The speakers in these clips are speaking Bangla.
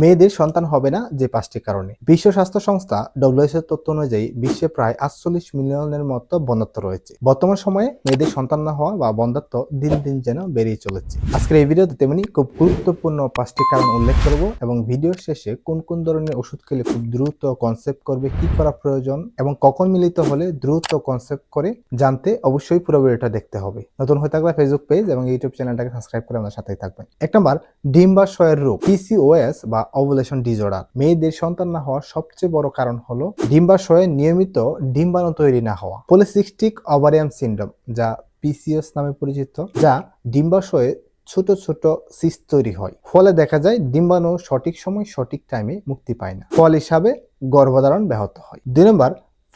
মেয়েদের সন্তান হবে না যে পাঁচটি কারণে। বিশ্ব স্বাস্থ্য সংস্থা ডব্লিউএসএর তথ্য অনুযায়ী বিশ্বে প্রায় আটচল্লিশ মিলিয়নের মতো বন্ধত্ব রয়েছে। বর্তমান সময়ে মেয়েদের সন্তান না হওয়া বা বন্ধত্ব দিন দিন যেন বেরিয়ে চলেছে। আজকের এই ভিডিওতে তেমনি খুব গুরুত্বপূর্ণ পাঁচটি কারণ উল্লেখ করব এবং ভিডিওর শেষে কোন কোন ধরনের ওষুধ খেলে খুব দ্রুত কনসেপ্ট করবে, কি করা প্রয়োজন এবং কখন মিলিত হলে দ্রুত কনসেপ্ট করে জানতে অবশ্যই পুরো ভিডিওটা দেখতে হবে। নতুন হয়ে থাকলে ফেসবুক পেজ এবং ইউটিউব চ্যানেলটাকে সাবস্ক্রাইব করে আমাদের সাথেই থাকবেন। এক নম্বর, ডিম্বাশয়ের রোগ পিসিওএস বা ওভুলেশন ডিজর্ডার মেয়েদের সন্তান না হওয়ার সবচেয়ে বড় কারণ হলো ডিম্বাশয়ে নিয়মিত ডিম্বাণু তৈরি না হওয়া। পলিসিস্টিক অভারিয়াম সিন্ড্রোম যা পিসিএস নামে পরিচিত, যা ডিম্বাশয়ে ছোট ছোট সিস তৈরি হয়। ফলে দেখা যায় ডিম্বাণু সঠিক সময় সঠিক টাইমে মুক্তি পায় না। ফল হিসাবে গর্ভধারণ ব্যাহত হয়। দুই নম্বর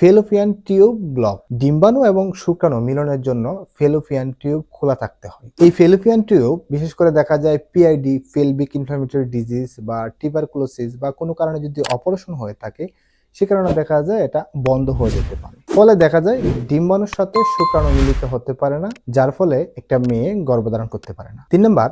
ফেলোপিয়ান টিউব ব্লক, ডিম্বাণু এবং শুক্রাণু মিলনের জন্য ফেলোপিয়ান টিউব খোলা থাকতে হয়। এই ফেলোপিয়ান টিউব, বিশেষ করে দেখা যায় পিআইডি ফেলবিক ইনফ্লামেটরি ডিজিজ বা টিবারকুলোসিস বা কোনো কারণে যদি অপারেশন হয়ে থাকে, সে কারণে দেখা যায় এটা বন্ধ হয়ে যেতে পারে। ফলে দেখা যায় ডিম্বাণুর সাথে শুক্রাণু মিলিত হতে পারে না, যার ফলে একটা মেয়ে গর্ভধারণ করতে পারে না। তিন নম্বর,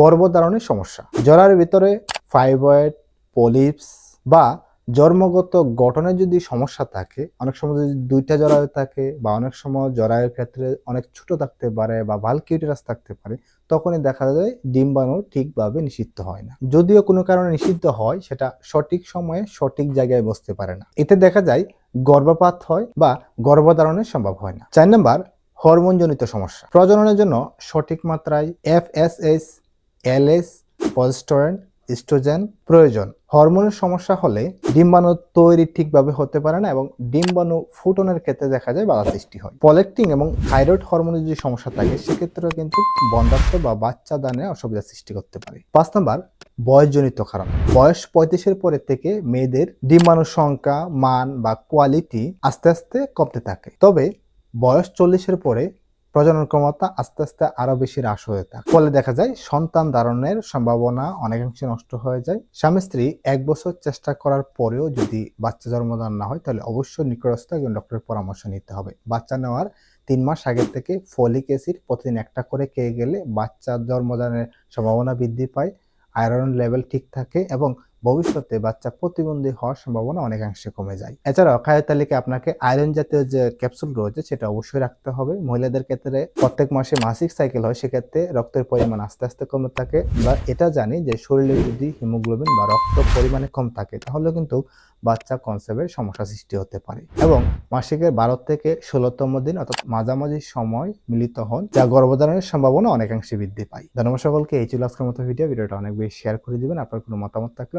গর্ভধারণের সমস্যা। জরার ভিতরে ফাইবয়েড পলিপস বা জন্মগত গঠনের যদি সমস্যা থাকে, অনেক সময় যদি দুইটা জরায়ু থাকে বা অনেক সময় জরায়ুর ক্ষেত্রে অনেক ছোট থাকতে পারে বা ভালো ভালকিউটেরাস থাকতে পারে, তখনই দেখা যায় ডিম্বাণু ঠিকভাবে নিষিদ্ধ হয় না। যদিও কোনো কারণে নিষিদ্ধ হয়, সেটা সঠিক সময়ে সঠিক জায়গায় বসতে পারে না। এতে দেখা যায় গর্ভপাত হয় বা গর্ভধারণের সম্ভব হয় না। চার নম্বর, হরমোনজনিত সমস্যা। প্রজননের জন্য সঠিক মাত্রায় এফ এস এস ইস্ট্রোজেন প্রয়োজন। হরমোনের সমস্যা হলে ডিম্বাণু তৈরি ঠিকভাবে হতে পারে না এবং ডিম্বাণু ফুটনের ক্ষেত্রে দেখা যায় বাধা সৃষ্টি হয়। পলেক্টিং এবং থাইরয়েড হরমোনের যদি সমস্যা থাকে, সেক্ষেত্রেও কিন্তু বন্ধাত্ম বা বাচ্চা দানে অসুবিধা সৃষ্টি করতে পারে। পাঁচ নম্বর, বয়সজনিত কারণ। বয়স পঁয়ত্রিশের পরে থেকে মেয়েদের ডিম্বাণুর সংখ্যা, মান বা কোয়ালিটি আস্তে আস্তে কমতে থাকে। তবে বয়স চল্লিশের পরে প্রজনন ক্ষমতা আস্তে আস্তে আরও বেশি হ্রাস হয়ে থাকে। ফলে দেখা যায় সন্তান ধারণের সম্ভাবনা অনেকাংশে নষ্ট হয়ে যায়। স্বামী স্ত্রী এক বছর চেষ্টা করার পরেও যদি বাচ্চা জন্মদান না হয়, তাহলে অবশ্যই নিকটস্থ একজন ডক্টরের পরামর্শ নিতে হবে। বাচ্চা নেওয়ার তিন মাস আগের থেকে ফলিক অ্যাসিড প্রতিদিন একটা করে খেয়ে গেলে বাচ্চা জন্মদানের সম্ভাবনা বৃদ্ধি পায়, আয়রন লেভেল ঠিক থাকে এবং ভবিষ্যতে বাচ্চা প্রতিবন্ধী হওয়ার সম্ভাবনা অনেকাংশে কমে যায়। এছাড়াও খাদ্য তালিকায় আপনাকে আয়রন জাতীয় যে ক্যাপসুল রয়েছে, সেটা অবশ্যই রাখতে হবে। মহিলাদের ক্ষেত্রে প্রত্যেক মাসে মাসিক সাইকেল হয়, সেক্ষেত্রে রক্তের পরিমাণ আস্তে আস্তে কমে থাকে বা এটা জানি যে শরীরে যদি হিমোগ্লোবিন বা রক্ত পরিমাণে কম থাকে, তাহলে কিন্তু বাচ্চা কনসেপ্টের সমস্যা সৃষ্টি হতে পারে। এবং মাসিকের বারো থেকে ষোলোতম দিন অর্থাৎ মাঝামাঝি সময় মিলিত হন, যা গর্ভধারণের সম্ভাবনা অনেকাংশে বৃদ্ধি পায়। ধন্যবাদ সকলকে। এই ছিল আজকের মতো ভিডিও ভিডিওটা অনেক বেশি শেয়ার করে দিবেন। আপনার কোনো মতামত থাকলে